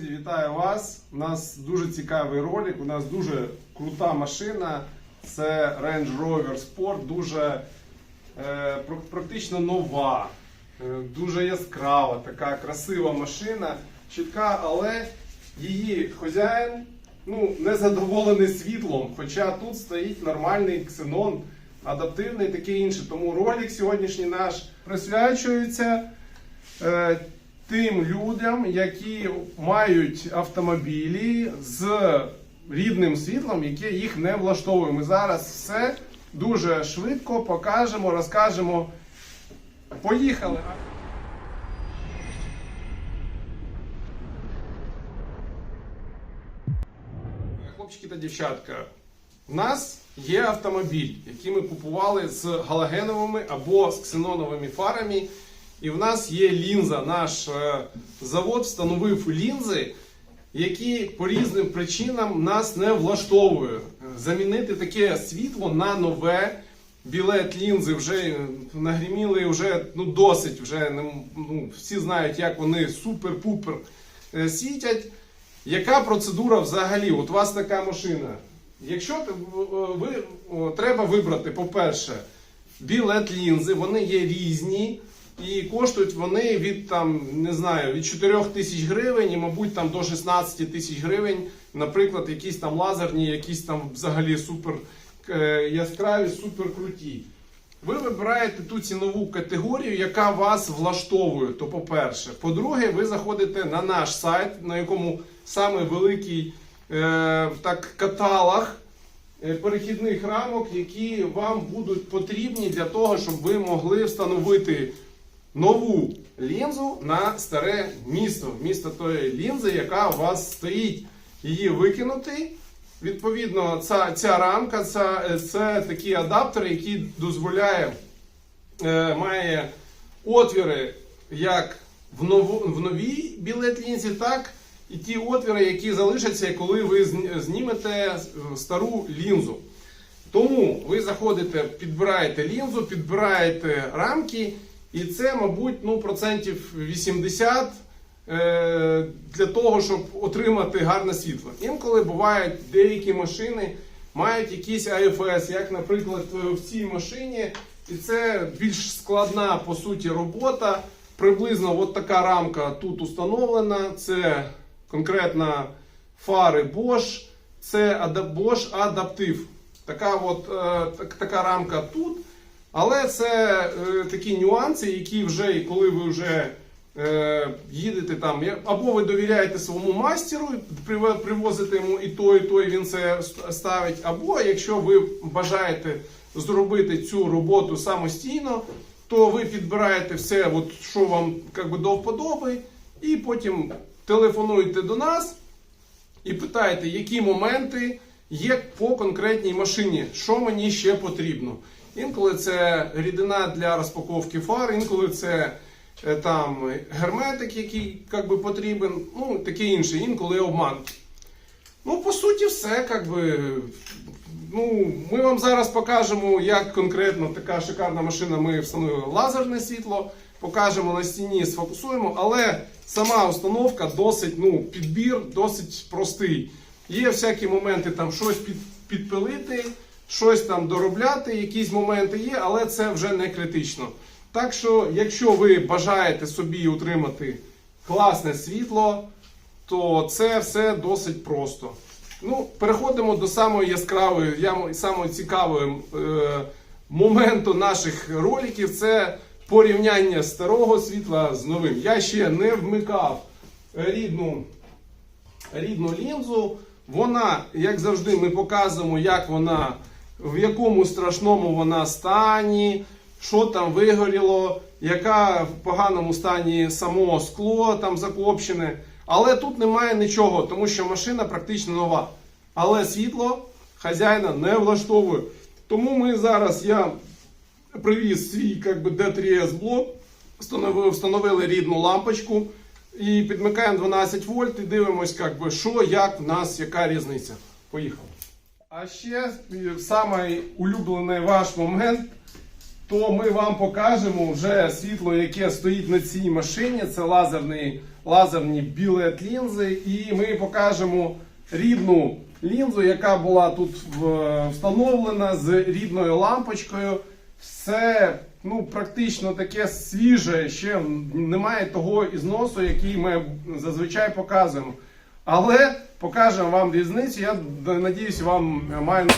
Друзі, вітаю вас! У нас дуже цікавий ролик. У нас дуже крута машина. Це Range Rover Sport, дуже е, практично нова, е, дуже яскрава, така красива машина, чітка, але її хазяїн ну, не задоволений світлом. Хоча тут стоїть нормальний ксенон, адаптивний таке інше. Тому ролик сьогоднішній наш присвячується е, тим людям, які мають автомобілі з рідним світлом, яке їх не влаштовує. Ми зараз все дуже швидко покажемо, розкажемо. Поїхали! Хлопчики та дівчатка, у нас є автомобіль, який ми купували з галогеновими або з ксеноновими фарами. І в нас є лінза. Наш е, завод встановив лінзи, які по різним причинам нас не влаштовує. Замінити таке світло на нове. Білет лінзи вже е, нагріміли вже ну, досить. Вже ну, всі знають, як вони супер-пупер е, світять. Яка процедура взагалі? От у вас така машина. Якщо ви, треба вибрати, по-перше, білет лінзи, вони є різні. І коштують вони від там, не знаю, від 4 тисяч гривень і, мабуть, там до 16 тисяч гривень. Наприклад, якісь там лазерні, якісь там взагалі супер е, яскраві, супер круті. Ви вибираєте ту цінову категорію, яка вас влаштовує. То по-перше. По-друге, ви заходите на наш сайт, на якому саме великий е, так, каталог е, перехідних рамок, які вам будуть потрібні для того, щоб ви могли встановити нову лінзу на старе місто. Місто тої лінзи, яка у вас стоїть. Її викинути. Відповідно, ця, ця рамка це, це такий адаптер, який дозволяє, е, має отвіри як в, нову, в новій білет лінзі, так і ті отвіри, які залишаться, коли ви знімете е, стару лінзу. Тому ви заходите, підбираєте лінзу, підбираєте рамки, і це, мабуть, ну, процентів 80 е, для того, щоб отримати гарне світло. Інколи бувають деякі машини мають якісь АФС, як, наприклад, е, в цій машині, і це більш складна по суті робота. Приблизно от така рамка тут установлена. Це конкретно фари Bosch, це Bosch адаптив. Така от е, так- така рамка тут. Але це е, такі нюанси, які вже, коли ви вже е, їдете там, або ви довіряєте своєму мастеру, привозите йому і той, і той він це ставить, або якщо ви бажаєте зробити цю роботу самостійно, то ви підбираєте все, от, що вам би, до вподоби, і потім телефонуєте до нас і питаєте, які моменти є по конкретній машині, що мені ще потрібно. Інколи це рідина для розпаковки фар, інколи це е, там герметик, який як би, потрібен, ну таке інше, інколи обман. Ну, по суті, все, як би. Ну, ми вам зараз покажемо, як конкретно така шикарна машина. Ми встановили лазерне світло, покажемо на стіні, сфокусуємо, але сама установка досить, ну, підбір досить простий. Є всякі моменти там щось під, підпилити, щось там доробляти, якісь моменти є, але це вже не критично. Так що, якщо ви бажаєте собі отримати класне світло, то це все досить просто. Ну, переходимо до самої яскравої, самої цікавої е, моменту наших роликів. Це порівняння старого світла з новим. Я ще не вмикав рідну, рідну лінзу. Вона, як завжди, ми показуємо, як вона, в якому страшному вона стані, що там вигоріло, яка в поганому стані само скло там закопчене. Але тут немає нічого, тому що машина практично нова. Але світло хазяїна не влаштовує. Тому ми зараз я привіз свій як би, D3S блок, встановили рідну лампочку і підмикаємо 12 вольт і дивимось, як би, що, як в нас, яка різниця. Поїхали. А ще е, самий улюблений ваш момент то ми вам покажемо вже світло, яке стоїть на цій машині. Це лазерні, лазерні білет лінзи. І ми покажемо рідну лінзу, яка була тут встановлена з рідною лампочкою. Все ну, практично таке свіже, ще немає того ізносу, який ми зазвичай показуємо. Але покажемо вам різницю. Я надіюсь, вам маю.